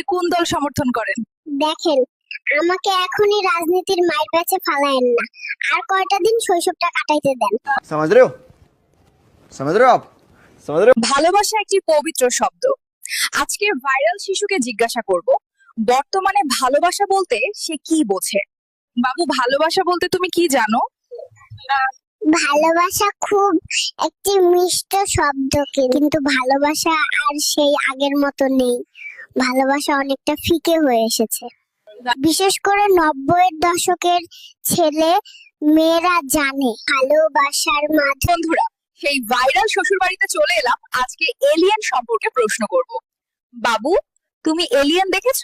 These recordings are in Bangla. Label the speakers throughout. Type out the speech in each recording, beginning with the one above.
Speaker 1: আপনি কোন দল সমর্থন করেন?
Speaker 2: দেখেন আমাকে এখনই রাজনীতির মায়ের কাছে ফালায়েন না। আর কয়টা দিন শৈশবটা কাটাইতে দেন।
Speaker 3: সমাজ রেও সমাজ রেও আপ সমাজ রেও
Speaker 1: ভালোবাসা একটি পবিত্র শব্দ। আজকে ভাইরাল শিশুকে জিজ্ঞাসা করব বর্তমানে ভালোবাসা বলতে সে কি বোঝে? বাবু ভালোবাসা বলতে তুমি কি জানো?
Speaker 2: ভালোবাসা খুব একটি মিষ্ট শব্দ কিন্তু ভালোবাসা আর সেই আগের মতো নেই। ভালোবাসা অনেকটা ফিকে হয়ে এসেছে। বিশেষ করে নব্বইয়ের দশকের ছেলে মেয়েরা জানে ভালোবাসার মাধ্যমে
Speaker 1: সেই ভাইরাল শ্বশুর বাড়িতে চলে এলাম। আজকে এলিয়েন সম্পর্কে প্রশ্ন করব। বাবু তুমি এলিয়েন দেখেছ?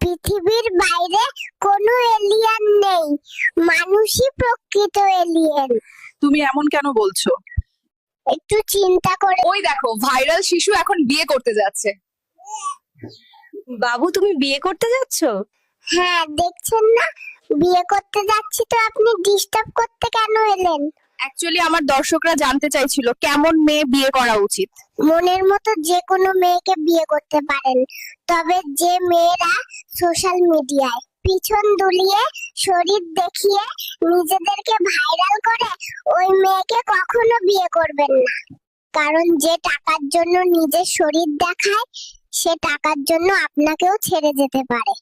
Speaker 2: পৃথিবীর বাইরে কোনো এলিয়েন নেই মানুষই প্রকৃত এলিয়েন।
Speaker 1: তুমি এমন কেন বলছো?
Speaker 2: একটু চিন্তা করে।
Speaker 1: ওই দেখো ভাইরাল শিশু এখন বিয়ে করতে যাচ্ছে।
Speaker 4: বাবু তুমি বিয়ে করতে যাচ্ছ?
Speaker 2: হ্যাঁ দেখছেন না? বিয়ে করতে যাচ্ছি তো আপনি ডিস্টার্ব করতে কেন এলেন?
Speaker 1: অ্যাকচুয়ালি আমার দর্শকরা জানতে চাইছিল কেমন মেয়ে বিয়ে করা উচিত?
Speaker 2: মনের মতো যে কোনো মেয়েকে বিয়ে করতে পারেন। তবে যে মেয়েরা সোশ্যাল মিডিয়ায় পিছন দুলিয়ে শরীর দেখিয়ে নিজেদেরকে ভাইরাল করে ওই মেয়েকে কখনো বিয়ে করবেন না। কারণ যে টাকার জন্য নিজের শরীর দেখায় সে টাকার জন্য আপনাকেও ছেড়ে যেতে পারে।